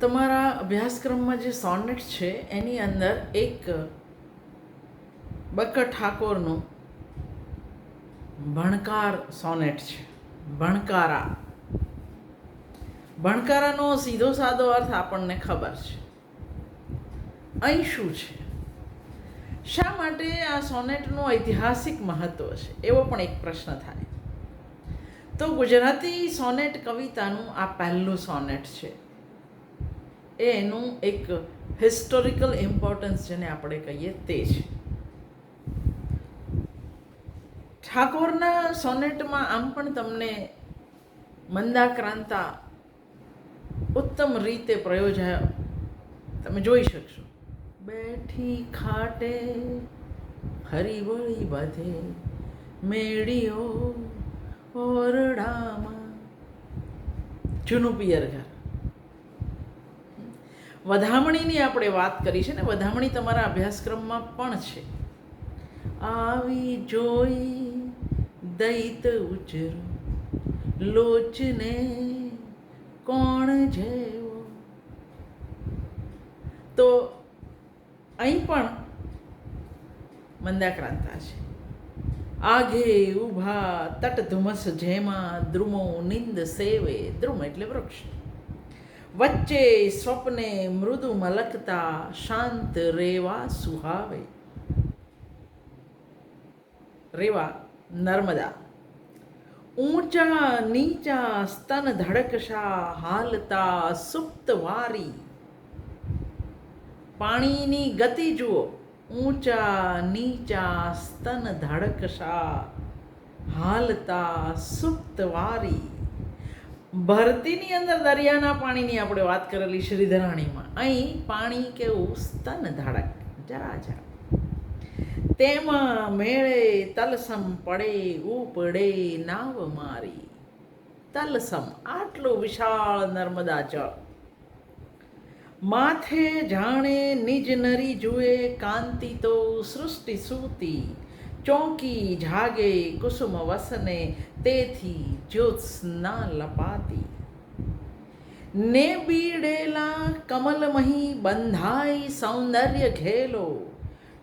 તમારા અભ્યાસક્રમમાં જે સોનેટ છે, એની અંદર એક બકર ઠાકોરનું ભણકાર સોનેટ છે. ભણકારા. ભણકારાનો સીધો સાદો અર્થ આપણને ખબર છે. અહીં શું છે? શા માટે આ સોનેટનું ઐતિહાસિક મહત્વ છે? એવો પણ એક પ્રશ્ન થાય. તો ગુજરાતી સોનેટ કવિતાનું આ પહેલું સોનેટ છે. એ એનું એક હિસ્ટોરિકલ ઇમ્પોર્ટન્સ જેને આપણે કહીએ તે છે. ઠાકોરના સોનેટમાં આમ પણ તમને મંદાક્રાંતા ઉત્તમ રીતે પ્રયોજાય તમે જોઈ શકશો. બેઠી ખાટે હરિવળી બધે મેળીઓ ઓરડામાં. જૂનું પિયર ઘર. વધામણીની આપણે વાત કરી છે ને, વધામણી તમારા અભ્યાસક્રમમાં પણ છે. આવી જોઈ દૈત ઉચરો લોચને કોણ જેવો? તો અહીં પણ મંદાક્રાંતા છે. આઘે ઊભા તટ ધુમસ જેમાં દ્રુમો, નિંદ સેવે દ્રુમ એટલે વૃક્ષ. વચ્ચે સ્વપ્ને મૃદુ મલકતા શાંત રેવા સુહાવે. રેવા, નર્મદા. ઊંચા, નીચા, સ્તન ધડકશા, હાલતા સુપ્ત વારી. પાણીની ગતિ જુઓ. ઊંચા, નીચા, સ્તન ધડકશા, હાલતા સુપ્ત વારી. ભરતીની અંદર દરિયાના પાણીની આપણે વાત કરેલી શ્રીધરાણીમાં. અહીં પાણી કેવું સ્તન ધાડક. જરા જરા તેમાં મેળે તલસમ પડે, ઉપડે નાવ મારી. તલસમ, આટલું વિશાળ નર્મદા જળ. માથે જાણે નિજ નરી જુએ, કાંતિ તો સૃષ્ટિ સૂતી. ચોંકી, જાગે, કુસુમ વસને, તેથી જ્યોત્સના લપાતી ને બીડેલા કમલમહી બંધાઈ સૌંદર્ય ઘેલો.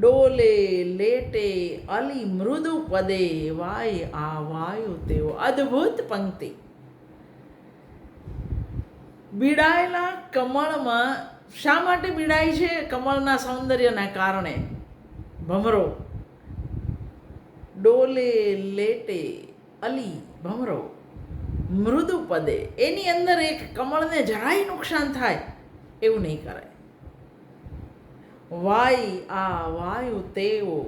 ડોલે, લેટે, અલી મૃદુ પદે, વાય આ વાયુ તેઓ અદ્ભુત પંક્તિ. બીડાયેલા કમળમાં શા માટે બીડાય છે? કમળના સૌંદર્યના કારણે. ભમરો. ડોલે લેટે અલી ભમરો, મૃદુ પદે. એની અંદર એક કમળને જરાય નુકસાન થાય એવું નહીં કરે વાય આ વાયુ તેવો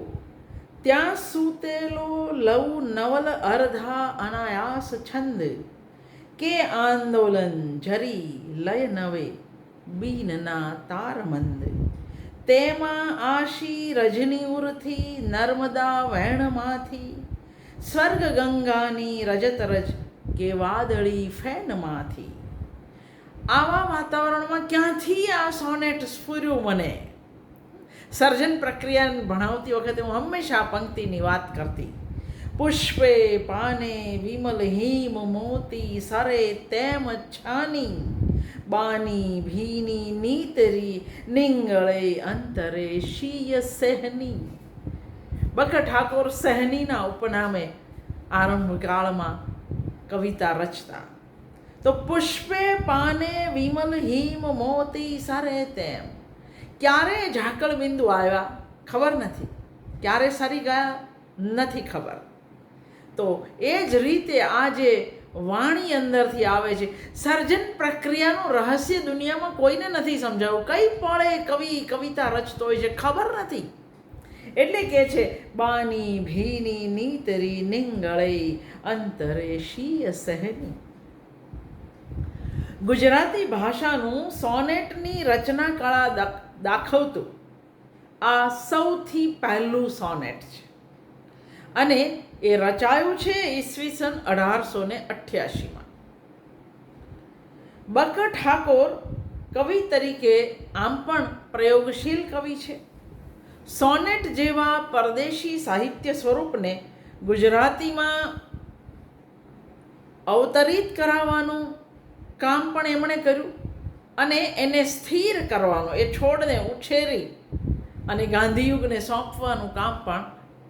ત્યાં સૂતેલો લવ નવલ અર્ધા અનાયાસ છંદ, કે આંદોલન જરી લય નવે બીનના તારમંદ. તેમાં આશી રજની ઉરથી, નર્મદા વહેણમાંથી સ્વર્ગ ગંગાની રજત રજ કે વાદળી ફેનમાંથી. આવા વાતાવરણમાં ક્યાંથી આ સોનેટ સ્ફુર્યું મને? સર્જન પ્રક્રિયા ભણાવતી વખતે હું હંમેશા પંક્તિની વાત કરતી. પુષ્પે પાને વિમલ હિમ મોતી સરે તેમ છાની. બાની ભીની નીતરી નિંગળે અંતરે શીય સહની બકર ઠાકોર સહેનીના ઉપનામે આરંભ કાળમાં કવિતા રચતા તો પુષ્પે પાને વિમલ હિમ મોતી સરે તેમ ક્યારે ઝાકળ બિંદુ આવ્યા ખબર નથી ક્યારે સરી ગયા નથી ખબર તો એ જ રીતે આ જે વાણી અંદરથી આવે છે. સર્જન પ્રક્રિયાનું રહસ્ય દુનિયામાં કોઈને નથી સમજાવું. કઈ પળે કવિ, કવિતા રચતો હોય છે, ખબર નથી. એટલે કે છે, બાની ભીની નીતરી નિંગળે અંતરે શીય સહેની. ગુજરાતી ભાષાનું સોનેટની રચના કળા દાખવતું આ સૌથી પહેલું સોનેટ છે. અને એ રચાયું છે ઈસવીસન અઢારસો ને અઠ્યાસીમાં બકર ઠાકોર કવિ તરીકે આમ પણ પ્રયોગશીલ કવિ છે. સોનેટ જેવા પરદેશી સાહિત્ય સ્વરૂપને ગુજરાતીમાં અવતરિત કરાવવાનું કામ પણ એમણે કર્યું અને એને સ્થિર કરવાનો, એ છોડને ઉછેરી અને ગાંધીયુગને સોંપવાનું કામ પણ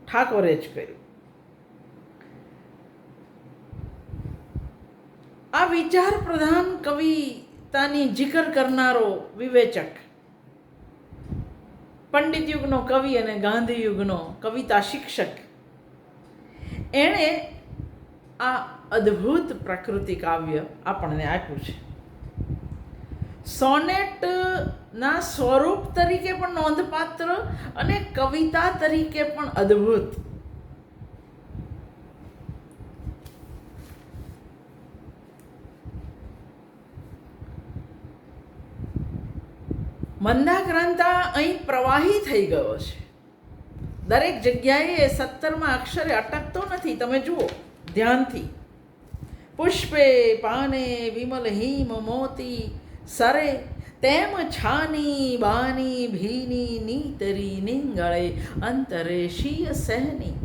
ઠાકોરે જ કર્યું. આ વિચાર પ્રધાન કવિતાની જિકર કરનારો વિવેચક. પંડિત યુગનો કવિ અને ગાંધી યુગનો કવિતા શિક્ષક. એણે આ અદ્ભુત પ્રકૃતિ કાવ્ય આપણને આપ્યું છે. સોનેટના સ્વરૂપ તરીકે પણ નોંધપાત્ર અને કવિતા તરીકે પણ અદ્ભુત. મંદાક્રાંતા અહીં પ્રવાહી થઈ ગયો છે. દરેક જગ્યાએ સત્તરમાં અક્ષરે અટકતો નથી. તમે જુઓ, ધ્યાનથી. પુષ્પે પાને વિમલ હિમ મોતી સરે, તેમ છાની બાની ભીની નીતરી નિંગળે અંતરે શીય સહની.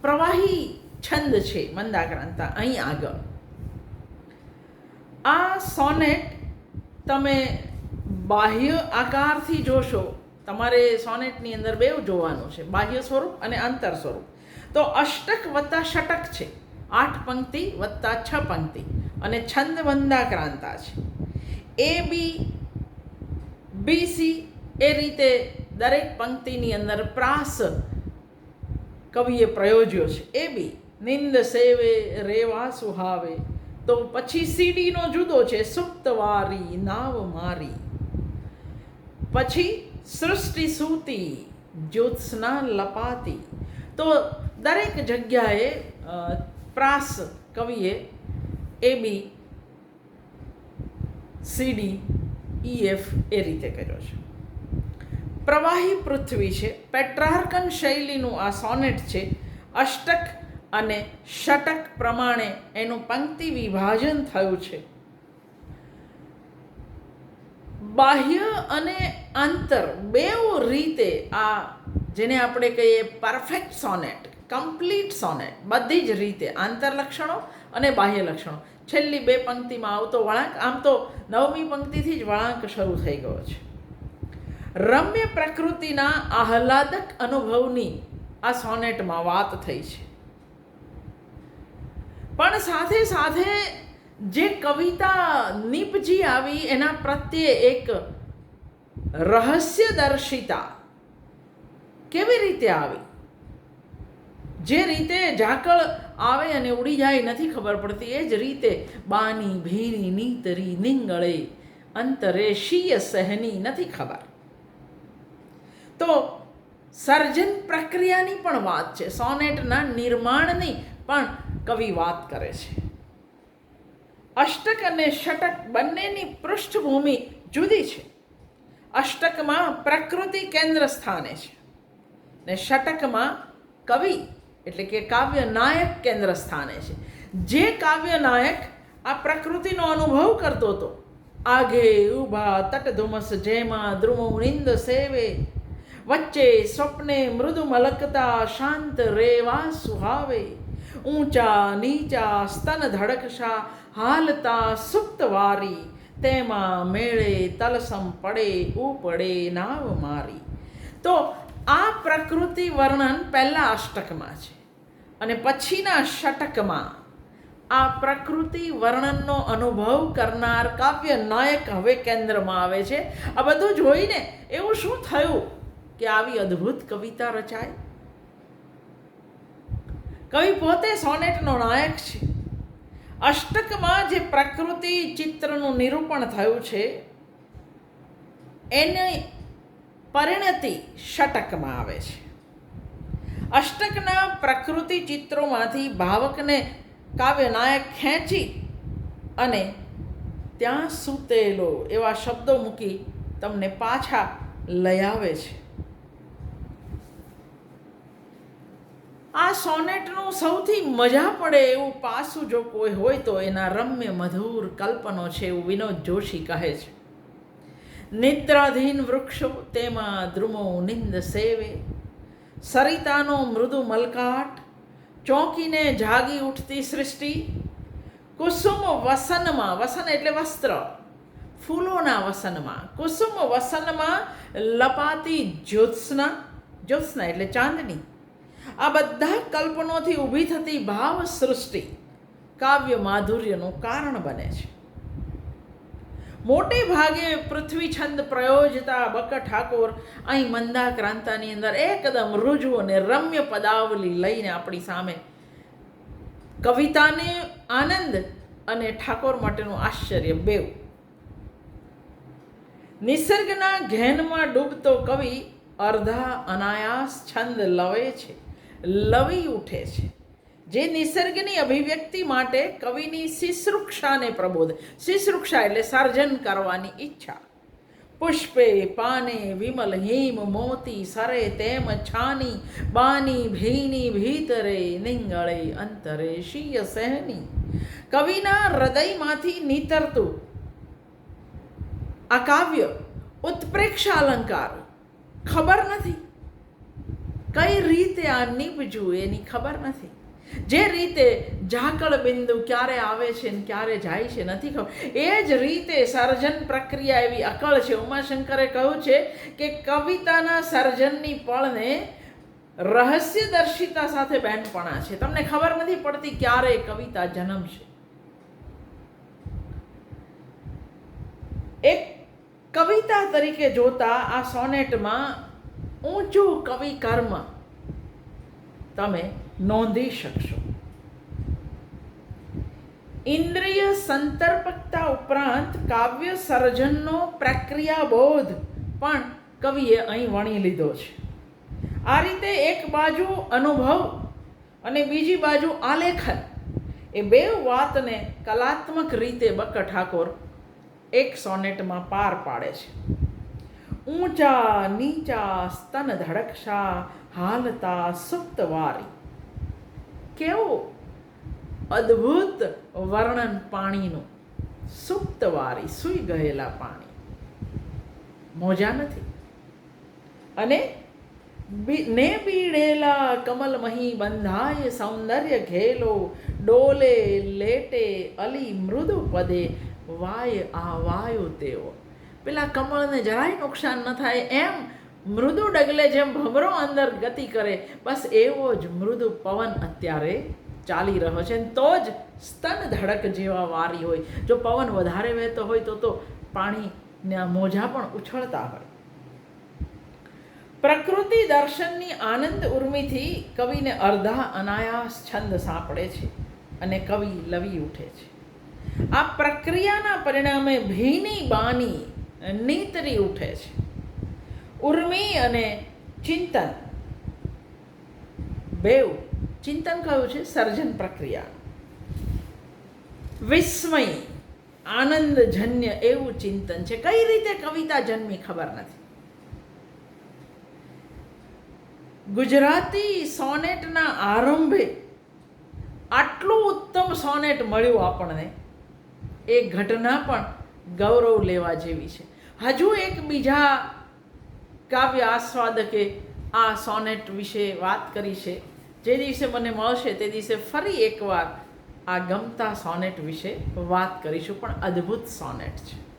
પ્રવાહી છંદ છે મંદાક્રાંતા, અહીં આગળ. આ સોનેટ તમે બાહ્ય આકારથી જોશો, તમારે સોનેટની અંદર બેવ જોવાનું છે, બાહ્ય સ્વરૂપ અને અંતર સ્વરૂપ. તો અષ્ટક વત્તા ષટક છે, આઠ પંક્તિ વત્તા છ પંક્તિ અને છંદ વંદાક્રાંતા છે. એ બી બીસી એ રીતે દરેક પંક્તિની અંદર પ્રાસ કવિએ પ્રયોજ્યો છે. એ બી, નિંદ સેવે રેવા સુહાવે. તો પછી સીડીનો જુદો છે સુપ્તવારી નાવ મારી. પછી સૃષ્ટિ સૂતી, જ્યોત્સના લપાતી. તો દરેક જગ્યાએ પ્રાસ કવિએ એ બી સીડી એફ એ રીતે કર્યો છે. પ્રવાહી પૃથ્વી છે, પેટ્રાર્કન શૈલીનું આ સોનેટ છે, અષ્ટક અને ષટક પ્રમાણે એનું પંક્તિ વિભાજન થયું છે. બાહ્ય અને અંતર બેવ રીતે આ જેને આપણે કહીએ પરફેક્ટ સોનેટ કમ્પ્લીટ સોનેટ બધી જ રીતે આંતર લક્ષણો અને બાહ્ય લક્ષણો. છેલ્લી બે પંક્તિમાં આવતો વળાંક, આમ તો નવમી પંક્તિથી જ વળાંક શરૂ થઈ ગયો છે. રમ્ય પ્રકૃતિના આહલાદક અનુભવની આ સોનેટમાં વાત થઈ છે. પણ સાથે સાથે જે કવિતા નીપજી આવી એના પ્રત્યે એક રહસ્યદર્શિતા કેવી રીતે આવી? જે રીતે ઝાકળ આવે અને ઉડી જાય નથી ખબર પડતી, એ જ રીતે બાની, ભીની, નીતરી, નિંગળે, અંતરે શીય સહની નથી ખબર. તો સર્જન પ્રક્રિયાની પણ વાત છે, સોનેટના નિર્માણની પણ કવિ વાત કરે છે. અષ્ટક અને ષટક બંનેની પૃષ્ઠભૂમિ જુદી છે. અષ્ટકમાં પ્રકૃતિ કેન્દ્ર સ્થાને છે ને ષટકમાં કવિ એટલે કે કાવ્ય નાયક કેન્દ્ર સ્થાને છે જે કાવ્ય નાયક આ પ્રકૃતિનો અનુભવ કરતો હતો આઘે ઊભા તટધુમસ જેમાં દ્રુમો નિંદ સેવે વચ્ચે સ્વપ્ને મૃદુ મલકતા શાંત રેવા સુહાવે ઊંચા નીચા સ્તન ધડકશા હાલતા સુપ્તવારી તેમાં મેળે તલસમ પડે ઉપડે નાવ મારી. તો આ પ્રકૃતિ વર્ણન પહેલાં અષ્ટકમાં છે અને પછીના ષટકમાં આ પ્રકૃતિ વર્ણનનો અનુભવ કરનાર કાવ્ય નાયક હવે કેન્દ્રમાં આવે છે. આ બધું જોઈને એવું શું થયું કે આવી અદ્ભુત કવિતા રચાય? કવિ પોતે સોનેટનો નાયક છે. અષ્ટકમાં જે પ્રકૃતિ ચિત્રનું નિરૂપણ થયું છે, એની પરિણતિ ષટકમાં આવે છે. અષ્ટકના પ્રકૃતિ ચિત્રોમાંથી ભાવકને કાવ્ય નાયક ખેંચી અને ત્યાં સૂતેલો એવા શબ્દો મૂકી તમને પાછા લઈ આવે છે. આ સોનેટનું સૌથી મજા પડે એવું પાસું જો કોઈ હોય તો એના રમ્ય મધુર કલ્પનો છે એવું વિનોદ જોશી કહે છે. નિદ્રાધીન વૃક્ષો તેમાં દ્રુમો નિંદ સેવે. સરિતાનો મૃદુ મલકાટ ચોંકીને જાગી ઉઠતી સૃષ્ટિ. કુસુમ વસનમાં, વસન એટલે વસ્ત્ર. ફૂલોના વસનમાં, કુસુમ વસનમાં લપાતી જ્યોત્સના જ્યોત્સના એટલે ચાંદની. આ બધા કલ્પનોથી ઊભી થતી ભાવ સૃષ્ટિ કાવ્ય માધુર્યનું કારણ બને છે. મોટે ભાગે પૃથ્વી છંદ પ્રયોજતા બક ઠાકોર અહીં મંદા ક્રાંતાની અંદર એકદમ રુજુ અને રમ્ય પદાવલી લઈને આપણી સામે કવિતાને આનંદ અને ઠાકોર માટેનું આશ્ચર્ય બેવ. નિસર્ગના ઘેનમાં ડૂબતો કવિ અર્ધા અનાયાસ છંદ લવે છે. લવી ઉઠે છે. જે નિસર્ગની અભિવ્યક્તિ માટે કવિની શિશ્રુક્ષાને પ્રબોધ. શિશ્રુક્ષા એટલે સર્જન કરવાની ઈચ્છા. પુષ્પે પાને વિમલ હિમ મોતી સરે તેમ છાની. બાની ભીની ભીતરે નિંગળે અંતરે શિય સહેની. કવિના હૃદયમાંથી નીતરતું આ કાવ્ય ઉત્પ્રેક્ષા અલંકાર ખબર નથી. કઈ રીતે આ નીપજવું એની ખબર નથી. જે રીતે ઝાકળ બિંદુ ક્યારે આવે છે ને ક્યારે જાય છે નથી ખબર. એ જ રીતે સર્જન પ્રક્રિયા એવી અકળ છે. ઉમાશંકરે કહ્યું છે કે કવિતાના સર્જનની પળને રહસ્યદર્શિતા સાથે બેનપણા છે. તમને ખબર નથી પડતી ક્યારે કવિતા જન્મશે એક કવિતા તરીકે જોતા આ સોનેટમાં ઊંચું કવિ કર્મ તમે નોંધી શકશો. ઇન્દ્રિય સંતર્પકતા ઉપરાંત કાવ્ય સર્જનનો પ્રક્રિયા બોધ પણ કવિએ અહીં વણી લીધો છે. આ રીતે એક બાજુ અનુભવ અને બીજી બાજુ આલેખન એ બે વાતને કલાત્મક રીતે બક્ક ઠાકોર એક સોનેટમાં પાર પાડે છે. ઊંચા નીચા સ્તન ધડકશા હાલતા સુપ્તવારી કેવો અદ્ભુત વર્ણન પાણીનું સુપ્તવારી સૂઈ ગયેલા પાણી મોજા નથી અને ને બીડેલા કમલમહી બંધાય સૌંદર્ય ઘેલો ડોલે લેટે અલી મૃદુ પદે વાય આ વાયો તેઓ પેલા કમળને જરાય નુકસાન ન થાય, એમ મૃદુ ડગલે જેમ ભમરો અંદર ગતિ કરે, બસ એવો જ મૃદુ પવન અત્યારે ચાલી રહ્યો છે. તો જ સ્તન ધડક જેવા વારી હોય. જો પવન વધારે વહેતો હોય તો તો પાણીના મોજા પણ ઉછળતા હોય. પ્રકૃતિ દર્શનની આનંદ ઉર્મિથી કવિને અર્ધા અનાયાસ છંદ સાંપડે છે અને કવિ લવી ઉઠે છે. આ પ્રક્રિયાના પરિણામે ભીની બાની નીતરી ઉઠે છે. ઉર્મી અને ચિંતન. બેવ ચિંતન કયું છે? સર્જન પ્રક્રિયા. વિસ્મય, આનંદજન્ય એવું ચિંતન છે. કઈ રીતે કવિતા જન્મી ખબર નથી. ગુજરાતી સોનેટના આરંભે આટલું ઉત્તમ સોનેટ મળ્યું આપણને. એ ઘટના પણ ગૌરવ લેવા જેવી છે. હજુ એક બીજા કાવ્ય આસ્વાદકે આ સોનેટ વિશે વાત કરી છે. જે દિવસે મને મળશે તે દિવસે ફરી એકવાર આ ગમતા સોનેટ વિશે વાત કરીશું. પણ અદ્ભુત સોનેટ છે.